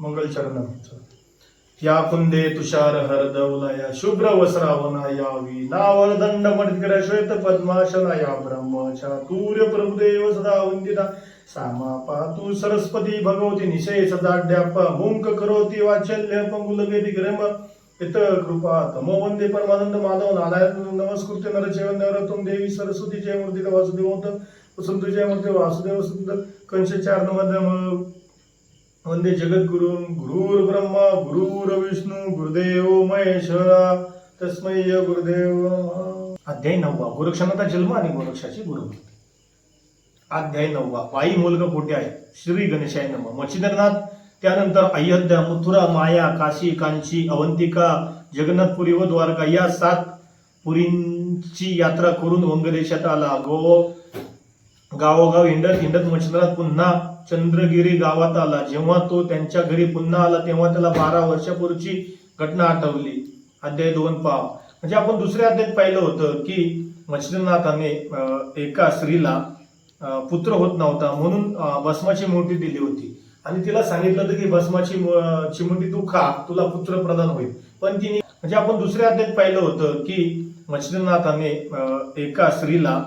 मंगलचरण या कुंदे तुषार हरदवलया शुभ्र वसरावना यावी नावर दंड मडकर श्वेत पद्माशना या ब्रह्म चातुर्य प्रभुदेव सदा वंदिता. सामा पातु सरस्वती भगवती निशय सदाड्याप मुंक करोती वाचल्य पंगुल ग्रम इत कृपा तमो वंदे परमानंद माधव नारायण नमस्कृत्य नरचैव नवरतम देवी सरस्वती जय मूर्ती वासुदेव वसंत जय मूर्ती वासुदेव वसंत कंश चार नमः. वंदे जगद्गुरु गुरुर् ब्रह्मा गुरुर्विष्णू गुरुदेव महेश्वरा तस्मै गुरुदेव। अध्याय नववा गोरक्षणाचा जन्म आणि गोरक्षाची गुरु अध्याय नववा पायी मुलग कोठे आहे? श्री गणेशाय नम. मच्छिंद्रनाथ त्यानंतर अयोध्या मथुरा माया काशी कांची अवंतिका जगन्नाथपुरी व द्वारका या सात पुरींची यात्रा करून वंगदेशात आला. गो गावोगाव हिंडत हिंडत मच्छिंद्रनाथ पुन्हा चंद्रगिरी गावात आला. जेव्हा तो त्यांच्या घरी पुन्हा आला तेव्हा त्याला बारा वर्षापूर्वीची घटना आठवली. अध्याय दोन पाव. म्हणजे आपण दुसऱ्या अध्यायात पाहिलं होतं की मच्छिंद्रनाथाने एका स्त्रीला पुत्र होत नव्हता म्हणून भस्माची मूर्ती दिली होती. आणि तिला सांगितलं होतं की भस्माची चिमुटी तू खा तुला पुत्र प्रदान होईल. पण तिने म्हणजे आपण दुसऱ्या अध्यायात पाहिलं होतं की मच्छिंद्रनाथाने एका स्त्रीला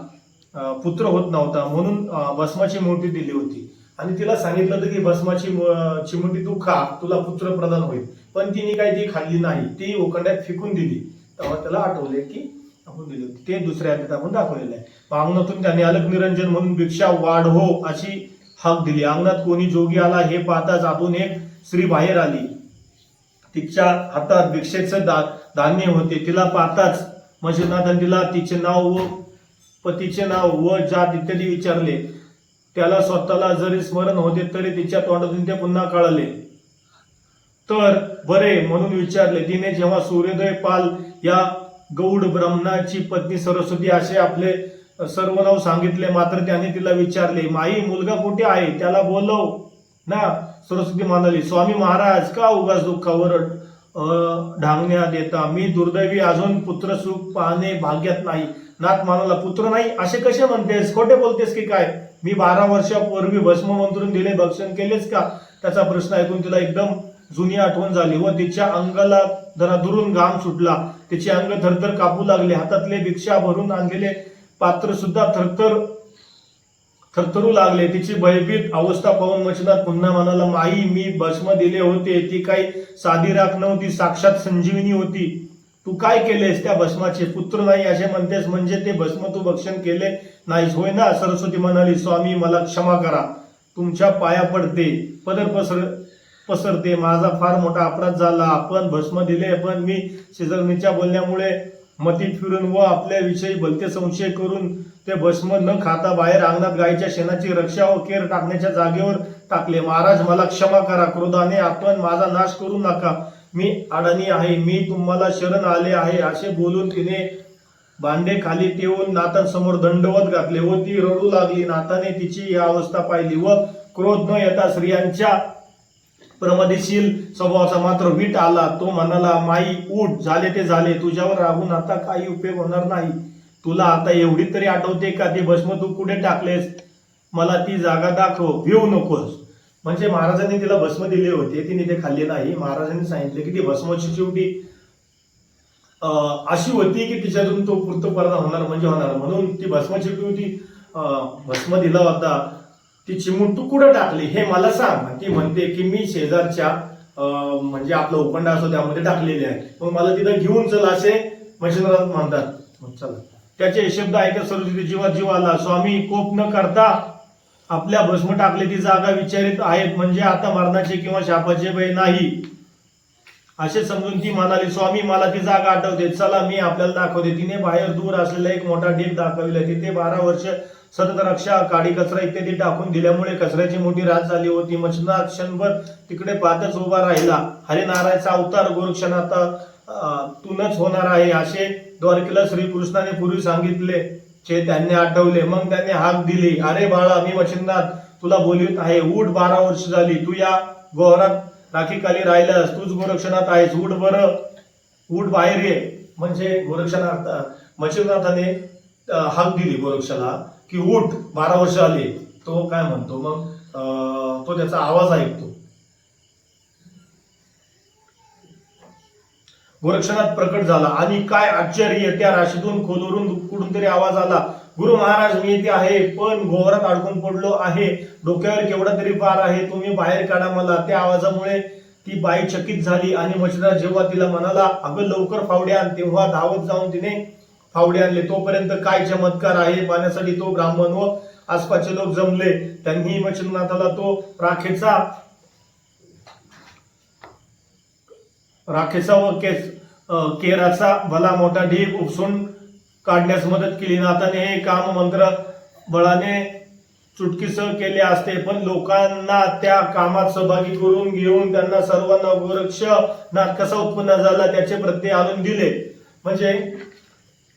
पुत्र होत नव्हता म्हणून भस्माची मूर्ती दिली होती. आणि तिला सांगितलं होतं की भस्माची चिमुटी तू खा तुला पुत्र प्रदान होईल. पण तिने काही ती खाल्ली नाही. ती ओखंड्यात फेकून दिली. तेव्हा त्याला आठवले की आपण दिली होती. ते दुसऱ्या अध्यात आपण दाखवलेलं आहे. अंगणातून त्याने अलग निरंजन म्हणून भिक्षा वाढहो अशी हाक दिली. अंगणात कोणी जोगी आला हे पाहताच आतून एक स्त्री बाहेर आली. तिच्या हातात भिक्षेचं दा धान्य होते. तिला पाहताच मशिनाथन तिला तिचे नाव व पतीचे नाव व जात इत्यादी विचारले. त्याला स्वतःला जरी स्मरण होते तरी तिच्या तोंडातून ते पुन्हा कळाले. तर बरे म्हणून विचारले. तिने जेव्हा सूर्योदय पाल या गौड ब्रह्मणाची पत्नी सरस्वती असे आपले सर्व नाव सांगितले मात्र त्याने तिला विचारले माई मुलगा कुठे आहे? त्याला बोलव. ना सरस्वती म्हणाली स्वामी महाराज का उगाच दुःखावर ढांगण्या देता मी दुर्दैवी अजून पुत्र सुख पाहणे भाग्यात नाही. नाथ मानाला पुत्र नाही असे कसे म्हणतेस खोटे बोलतेस की काय? मी बारा वर्षापूर्वी भस्म मंत्रून दिले भक्षण केलेच का? त्याचा प्रश्न ऐकून तिला एकदम जुनी आठवण झाली. व तिच्या अंगाला जरा दुरून घाम सुटला. तिचे अंग थरथर कापू लागले. हातातले भिक्षा भरून आणलेले पात्र सुद्धा थरथर थरथरू लागले. तिची भयभीत अवस्था पाहून मच्छिनाथ पुन्हा म्हणाला माई मी भस्म दिले होते. ती काही साधी राख नव्हती साक्षात संजीवनी होती. तू काय केलेस त्या भस्माचे? पुत्र नाही असे म्हणतेस म्हणजे ते भस्म तू भक्षण केले नाहीस. होय ना? सरस्वती म्हणाली स्वामी मला क्षमा करा. तुमच्या पाया पडते पदर पसर पसरते. माझा फार मोठा अपराध झाला. आपण भस्म दिले पण मी शेजारणीच्या बोलण्यामुळे मती फिरून व आपल्याविषयी भलते संशय करून ते भस्म न खाता बाहेर अंगणात गायीच्या शेणाची रक्षा व केर टाकण्याच्या जागेवर टाकले. महाराज मला क्षमा करा क्रोधाने आपण माझा नाश करू नका. मी अडाणी आहे मी तुम्हाला शरण आले आहे असे बोलून तिने भांडे खाली ठेवून नाथांसमोर दंडवत घातले व ती रडू लागली. नाथाने तिची ही अवस्था पाहिली व क्रोध न येता स्त्रियांच्या प्रमदेशील स्वभावाचा मात्र वीट आला. तो म्हणाला माई उठ. झाले ते झाले. तुझ्यावर राहून आता काही उपयोग होणार नाही. तुला आता एवढी तरी आठवते का? ते भस्म तू कुठे टाकलेस? मला ती जागा दाखव. भिवू नकोस. म्हणजे महाराजांनी तिला भस्म दिले होते. तिने ते खाल्ले नाही. महाराजांनी सांगितले की ती भस्माची शेवटी अशी होती की तिच्यातून तो पूर्तपणा होणार म्हणजे होणार. म्हणून ती भस्माची होती. भस्म दिला होता. ती चिमूट तू कुठं टाकली हे मला सांग. ती म्हणते की मी शेजारच्या अं, म्हणजे आपलं उपंड असो त्यामध्ये टाकलेले आहे. मग मला तिथं घेऊन चल असे मच्छिंद्रनाथ म्हणतात. मग चला. त्याचे शब्द ऐकत सरस्वती जीवा जीव आला. स्वामी कोप न करता आपल्या भस्म टाकले ती जागा विचारित आहेत. म्हणजे आता मरणाचे किंवा शापाचे भय नाही. असे समजून ती म्हणाली स्वामी मला ती जागा आठवते. चला मी आपल्याला दाखवते. तिने बाहेर दूर असलेला एक मोठा ढीप दाखविला तिथे बारा वर्ष सतत रक्षा काडी कचरा इत्यादी टाकून दिल्यामुळे कचऱ्याची मोठी रात झाली होती. मच्छनाथ क्षणभर तिकडे पाहतच उभा राहिला. हरिनारायणचा अवतार गोरक्षनाथ तूनच होणार आहे असे द्वारकेला श्रीकृष्णाने पूर्वी सांगितले. चे त्यांनी आठवले. मग त्यांनी हाक दिली. अरे बाळा मी मच्छिंद्रनाथ तुला बोलवीत आहे. उठ बारा वर्ष झाली. तू या गोहरात राखीखाली राहिलास. तूच गोरक्षनाथ आहेस. उठ बरं. उठ बाहेर ये. म्हणजे गोरक्षनाथ मच्छिंद्रनाथाने हाक दिली गोरक्षाला. की उठ बारा वर्ष आली. तो काय म्हणतो? मग तो त्याचा आवाज ऐकतो. गोरक्षणात प्रकट झाला. आणि काय आश्चर्य त्या राशीतून खोलवरून कुठून तरी आवाज आला. गुरु महाराज मी येथे आहे पण घोवरात अडकून पडलो आहे. डोक्यावर केवढा तरी पार आहे तुम्ही बाहेर काढा मला. त्या आवाजामुळे ती बाई चकित झाली आणि मच्छरा जेव्हा तिला म्हणाला अगं लवकर फावड्या तेव्हा धावत जाऊन तिने फावडे आणले. तोपर्यंत काय चमत्कार आहे पाहण्यासाठी तो ब्राह्मण व आसपासचे लोक जमले. त्यांनी मच्छिंद्रनाथाला तो राखेचा राखेचा व केस केराचा भला मोठा ढीग उपसून काढण्यास मदत केली. नाथाने हे काम मंत्र बळाने चुटकीस केले असते. पण लोकांना त्या कामात सहभागी करून घेऊन त्यांना सर्वांना गोरक्ष नाथ कसा उत्पन्न झाला त्याचे प्रत्यय आणून दिले. म्हणजे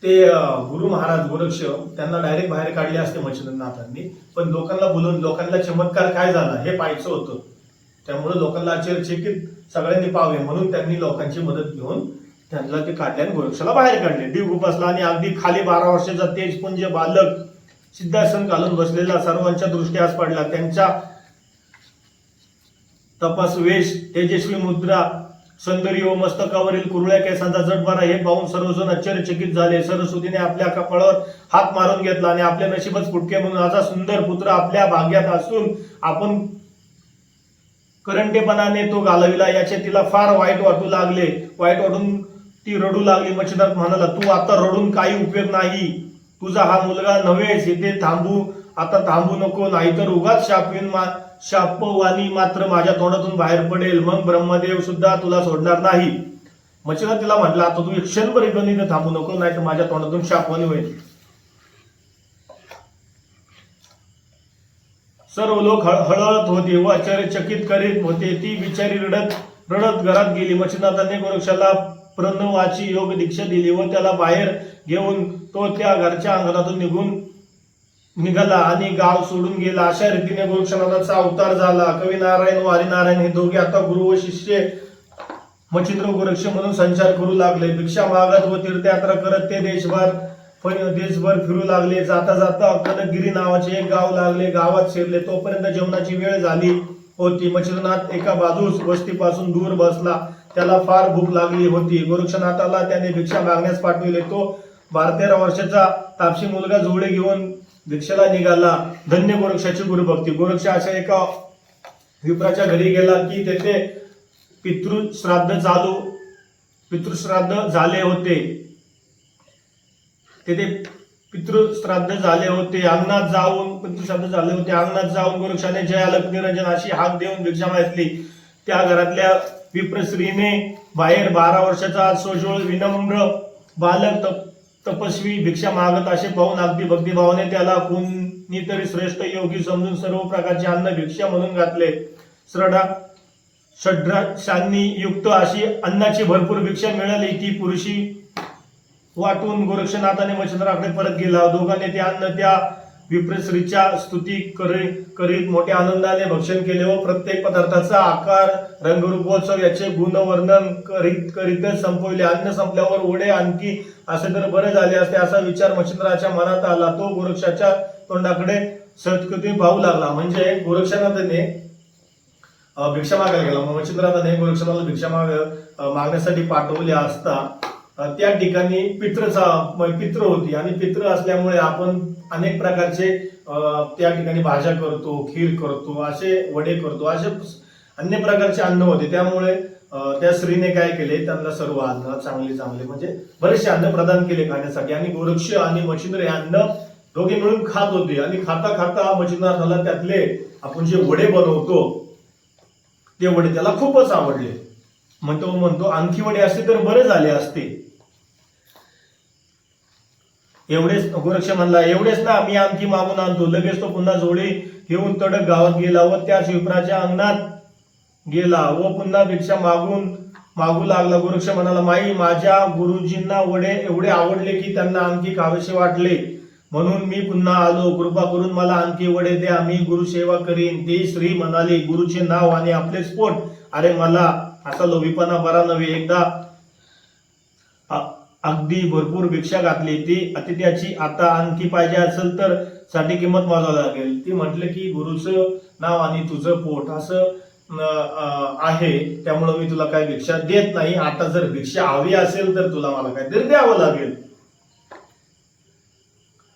ते गुरु महाराज गोरक्ष त्यांना डायरेक्ट बाहेर काढले असते मच्छिंद्रनाथांनी. पण लोकांना बोलून लोकांना चमत्कार काय झाला हे पाहायचं होतं. त्यामुळे लोकांना आश्चर्यचकित सगळ्यांनी पाहावे म्हणून त्यांनी लोकांची मदत घेऊन त्यांना ते काढले आणि गोरक्षाला बाहेर काढले. डीग उपसला आणि अगदी खाली बारा वर्षाचा तेजपुंज बालक सिद्धासन घालून बसलेला सर्वांच्या दृष्टीस पडला. त्यांच्या तपास वेश तेजस्वी मुद्रा सौंदर्य व मस्तकावरील कुरळ्या केसांचा जटबारा हे पाहून सर्वजण आश्चर्यचकित झाले. सरस्वतीने आपल्या कपाळावर हात मारून घेतला आणि आपल्या नशीबच फुटके म्हणून असा सुंदर पुत्र आपल्या भाग्यात असून आपण करंटेपणाने तो घालविला. याचे तिला फार वाईट वाटू लागले. वाईट वाटून ती रडू लागली. मच्छीदार म्हणाला तू आता रडून काही उपयोग नाही. तुझा हा मुलगा नव्हेच इथे थांबू आता थांबू नको नाहीतर उगाच शापवीन मा शापवानी मात्र माझ्या तोंडातून बाहेर पडेल. मग ब्रह्मदेव सुद्धा तुला सोडणार नाही. मच्छिंद्रनाथ तिला म्हटलं आता तू क्षणभर इथं थांबू नको नाही तर माझ्या तोंडातून शापवानी होईल. सर्व लोक हळ- हळहळत होते व आश्चर्यचकित करीत होते. ती बिचारी रडत रडत घरात गेली. मच्छिनाथाने गोरक्षाला प्रणवाची योग दीक्षा दिली व त्याला बाहेर घेऊन तो त्या घरच्या अंगणातून निघून निघाला आणि गाव सोडून गेला. अशा रीतीने गोरक्षनाथाचा अवतार झाला. कवी नारायण व हरिनारायण हे दोघे आता गुरु व शिष्य मच्छिंद्र गोरक्ष म्हणून संचार करू लागले. भिक्षा मागत व तीर्थयात्रा करत ते देशभर पण देशभर फिरू लागले. जाता जाता कनकगिरी नावाचे एक गाव लागले. गावात शिरले. तोपर्यंत जेवणाची वेळ झाली होती. मच्छिंद्रनाथ एका बाजूस वस्तीपासून दूर बसला. त्याला फार भूक लागली होती. गोरक्षनाथाला त्याने भिक्षा मागण्यास पाठविले. तो बारा तेरा वर्षाचा तापशी मुलगा जोडे घेऊन भिक्षेला निघाला धन्य गोरक्षाची गुरुभक्ती. गोरक्ष अशा एका विप्राच्या घरी गेला की तेथे पितृश्राद्ध चालू पितृश्राद्ध झाले होते. तेथे पितृश्राद्ध झाले होते. अंगणात जाऊन पितृश्राद्ध झाले होते. अंगणात जाऊन गोरक्षाने जया निरंजन अशी हाक देऊन भिक्षा मागितली. त्या घरातल्या विप्रश्रीने बाहेर बारा वर्षाचा सोजोळ विनम्र बालक तप- तपस्वी भिक्षा मागत असे पाहून अगदी भक्तिभावाने त्याला कोणीतरी श्रेष्ठ योगी समजून सर्व प्रकारचे अन्न भिक्षा म्हणून घातले. श्रडा षड्राशांनी युक्त अशी अन्नाची भरपूर भिक्षा मिळाली. ती पुरुषी वाटून गोरक्षनाथाने मच्छिंद्राकडे परत गेला. दोघांनी ते अन्न त्या विप्रश्रीच्या स्तुती करे करीत मोठ्या आनंदाने भक्षण केले व प्रत्येक पदार्थाचा आकार रंगरूपोत्सव याचे गुणवर्णन करीत करीतच संपवले. अन्न संपल्यावर ओढे आणखी असे तर बरे झाले असते असा विचार मच्छिंद्राच्या मनात आला. तो गोरक्षाच्या तोंडाकडे सत्कृती पाहू लागला. म्हणजे गोरक्षनाथाने अं, भिक्षा मागायला गेला. मग मच्छिंद्रनाथाने गोरक्षनाथाला भिक्षा माग मागण्यासाठी पाठवले असता त्या ठिकाणी पित्रचा म- पित्र होती. आणि पित्र असल्यामुळे आपण अनेक प्रकारचे त्या ठिकाणी भाज्या करतो खीर करतो असे वडे करतो असे अन्य प्रकारचे अन्न होते. त्यामुळे त्या स्त्रीने काय केले त्यांना सर्व अन्न चांगले चांगले म्हणजे बरेचसे अन्न प्रदान केले खाण्यासाठी. आणि गोरक्ष आणि मच्छिंद्र हे अन्न दोघे मिळून खात होते. आणि खाता खाता मच्छिंद्रनाथाला त्यातले आपण जे वडे बनवतो ते वडे त्याला खूपच आवडले. म्हणतो म्हणतो आणखी वडे असते तर बरे झाले असते. एवढेच गोरक्ष म्हणला एवढेच ना मी आणखी मागून आणतो. लगेच तो पुन्हा जोडी घेऊन तडक गावात गेला व त्या शिवप्राच्या अंगणात गेला व पुन्हा भिक्षा मागून मागू लागला. गोरक्ष म्हणाला माई माझ्या गुरुजींना वडे एवढे आवडले की त्यांना आणखी खावेसे वाटले. म्हणून मी पुन्हा आलो. कृपा करून मला आणखी वडे द्या. मी गुरुसेवा करीन. ती श्री म्हणाली गुरुचे नाव आणि आपले स्फोट. अरे मला असा लोभीपणा बरा नव्हे. एकदा अगदी भरपूर भिक्षा घातली ती अतिथ्याची आता आणखी पाहिजे असेल तर साठी किंमत मोजावी लागेल. ती म्हटलं की गुरुचं नाव आणि तुझं पोट असं आहे. त्यामुळं मी तुला काही भिक्षा देत नाही. आता जर भिक्षा हवी असेल तर तुला मला काहीतरी द्यावं लागेल.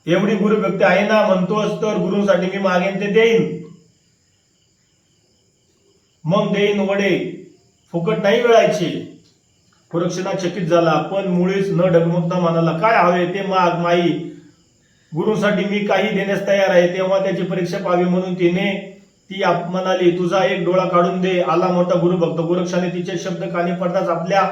एवढी गुरु व्यक्ती आहे ना म्हणतोस तर गुरुसाठी मी मागेन ते देईन. मग देईन वडे. फुकट नाही वेळायचे कुरक्षणा चकित झाला. पण मुळीच न डगमगता मनाला काय हवे ते माग माई. गुरुसाठी मी काही देण्यास तयार आहे. तेव्हा त्याची परीक्षा पाहावी म्हणून तिने ती आप- म्हणाली तुझा एक डोळा काढून दे. आला मोठा गुरुभक्त गोरक्षाने तिचे शब्द कानी पडताच आपल्या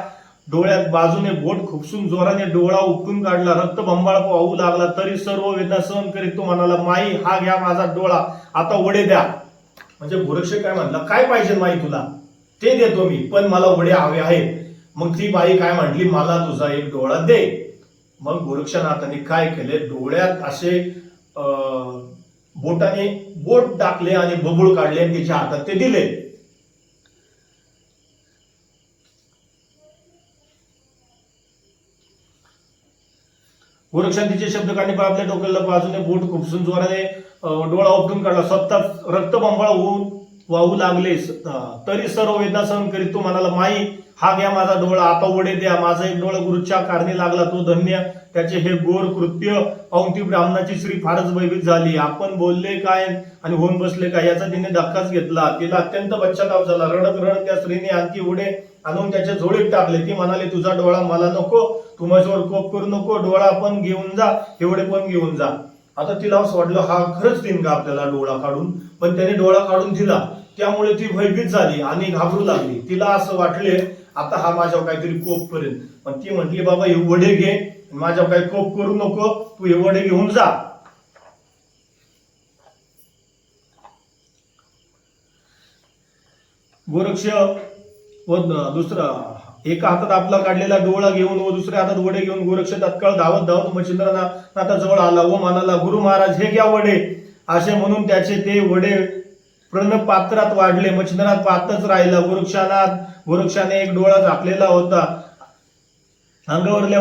डोळ्यात बाजूने बोट खुपसून जोराने डोळा उपटून काढला. रक्त बंबाळ वाहू लागला. तरी सर्व वेदना सहन करीत तो म्हणाला माई हा घ्या माझा डोळा. आता वडे द्या. म्हणजे गोरक्ष काय म्हणला काय पाहिजे माई तुला? ते देतो मी पण मला वडे हवे आहेत. मग ती बाई काय म्हटली मला तुझा एक डोळा दे. मग गोरक्षनाथाने काय केले? डोळ्यात असे बोटाने बोट टाकले आणि बबूळ काढले आणि तिच्या हातात ते दिले. गोरक्षांतीचे शब्द काढणे आपल्या डोक्याला बाजूने बोट खुपसून जोराने डोळा उपटून काढला. स्वतः रक्तबंबाळ होऊन वाहू लागले. तरी सर्व वेदना सहन करीत तो म्हणाला माई हा घ्या माझा डोळा आता वडे द्या. माझा एक डोळा गुरुच्या कारणी लागला तो धन्य. त्याचे हे गोर कृत्य पाहून ती ब्राह्मणाची श्री फारच भयभीत झाली. आपण बोलले काय आणि होऊन बसले काय? याचा तिने धक्काच घेतला. तिला अत्यंत पश्चाताप झाला. रडत रडत त्या स्त्रीने आणखी उडे आणून त्याच्या झोळीत टाकले. ती म्हणाली तुझा डोळा मला नको. तू माझ्यावर कोप करू नको. डोळा पण घेऊन जा. एवढे पण घेऊन जा. आता तिला असं वाटलं हा खरंच देईन का आपल्याला डोळा काढून पण त्याने डोळा काढून दिला. त्यामुळे ती भयभीत झाली आणि घाबरू लागली. तिला असं वाटले आता हा माझ्यावर काहीतरी कोप करेल. पण ती म्हटली बाबा हे वडे घे. माझ्यावर काही कोप करू नको. तू हे वडे घेऊन जा. गोरक्ष व दुसरा. एका हातात आपला काढलेला डोळा घेऊन व दुसऱ्या हातात वडे घेऊन गोरक्ष तत्काळ धावत धावत मच्छिंद्रनाथा जवळ आला. व म्हणाला गुरु महाराज हे घ्या वडे. असे म्हणून त्याचे ते वडे प्रण पात्रात वाढले. मच्छिंद्रनाथ पातच राहिला. गोरक्षानाथ गोरक्षाने एक डोळा झाकलेला होता. अंगावरल्या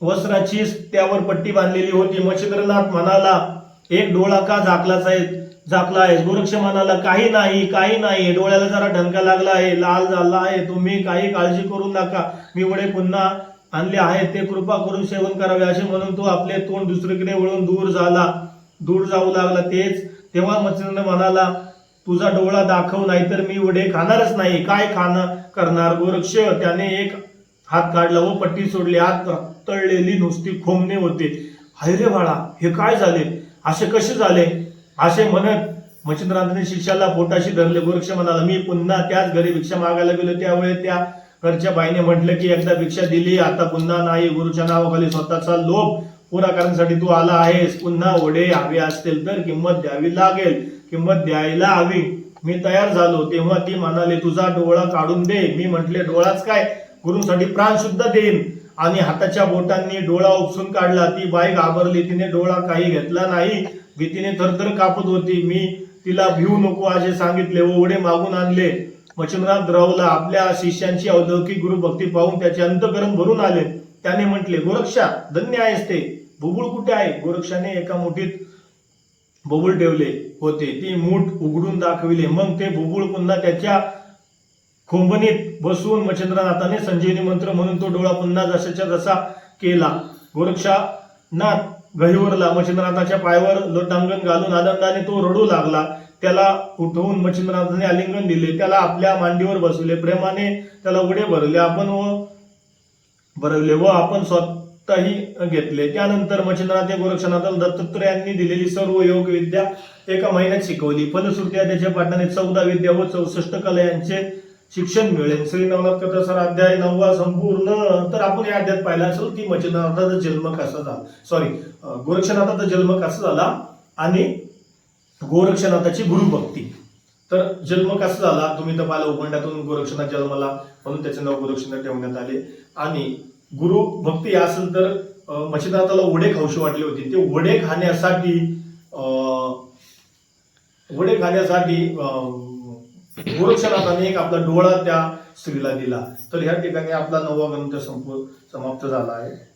वस्त्राची त्यावर पट्टी बांधलेली होती. मच्छिंद्रनाथ म्हणाला एक डोळा का झाकलाच आहे? झाकला आहेस गोरक्ष म्हणाला काही नाही काही नाही. डोळ्याला जरा ढंका लागला आहे. लाल झाला आहे. तुम्ही काही काळजी करू नका. मी वडे पुन्हा आणले आहेत. ते कृपा करून सेवन करावे असे म्हणून तो आपले तोंड दुसरीकडे वळून दूर झाला. दूर जाऊ लागला. तेच तेव्हा मच्छिंद्र म्हणाला तुझा डोळा दाखव नाहीतर मी वडे खाणारच नाही. काय खाणं करणार गोरक्ष? त्याने एक हात काढला व पट्टी सोडली. हात तळलेली नुसती खोमणे होते. हाय बाळा हे काय झाले? असे कसे झाले? असे म्हणत मच्छिंद्रनाथाने शिष्याला पोटाशी धरले. गोरक्ष म्हणाला मी पुन्हा त्याच घरी भिक्षा मागायला गेलो. त्यावेळी त्या घरच्या बाईने म्हटलं की एकदा भिक्षा दिली आता पुन्हा नाही. गुरुच्या नावाखाली स्वतःचा लोभ पुरा करण्यासाठी तू आला आहेस. पुन्हा ओढे हवे असतील तर किंमत द्यावी लागेल. किंमत द्यायला हवी. मी तयार झालो. तेव्हा ती म्हणाली तुझा डोळा काढून दे. मी म्हटले डोळाच काय? गुरुसाठी प्राण सुद्धा देईन. आणि हाताच्या बोटांनी डोळा उपसून काढला. ती बाई घाबरली. तिने डोळा काही घेतला नाही. भीतीने थरथर कापत होती. मी तिला भिवू नको असे सांगितले व मागून आणले. मच्छिंद्रनाथ रावला आपल्या शिष्यांची अवलौकिक गुरुभक्ती पाहून त्याचे अंतकरण भरून आले. त्याने म्हटले गोरक्षा धन्य आहेस ते. बुबुळ कुठे आहे? गोरक्षाने एका मुठीत बुबुळ ठेवले होते. ती मूठ उघडून दाखविले. मग ते बुबुळ पुन्हा त्याच्या खोंबणीत बसवून मच्छिंद्रनाथाने संजीवनी मंत्र म्हणून तो डोळा पुन्हा जशाच्या जसा केला. गोरक्षानाथ गहिवरला मच्छिंद्रनाथाच्या पायावर लोटांगण घालून आनंदाने तो रडू लागला. त्याला उठवून मच्छिंद्रनाथाने आलिंगन दिले. त्याला आपल्या मांडीवर बसवले. प्रेमाने त्याला उघडे भरले आपण व भरवले व आपण स्वतःही घेतले. त्यानंतर मच्छिंद्रनाथ या दत्तत्र दत्तात्रयांनी दिलेली सर्व योग विद्या एका महिन्यात शिकवली. फलश्रुत्या त्याच्या पाठाने चौदा विद्या व चौसष्ट कला यांचे शिक्षण मिळेल. श्री नवनाथ कथा सर अध्याय नववा संपूर्ण. तर आपण या अध्यायात पाहिला असेल की मच्छिंद्रनाथाचा जन्म कसा झाला? सॉरी गोरक्षनाथाचा जन्म कसा झाला आणि गोरक्षनाथाची गुरुभक्ती. तर जन्म कसा झाला? तुम्ही तर पाहिलं उबंड्यातून गोरक्षनाथ जन्माला म्हणून त्याचे नाव गोरक्षनाथ ठेवण्यात आले. आणि गुरु भक्ती असेल तर मच्छिनाथाला मच्छिंद्रनाथाला वडे खाऊशी वाटले होते. ते वडे खाण्यासाठी वडे खाण्यासाठी गोरक्षनाथाने एक आपला डोळा त्या स्त्रीला दिला. तर ह्या ठिकाणी आपला नववा ग्रंथ संप समाप्त झाला आहे.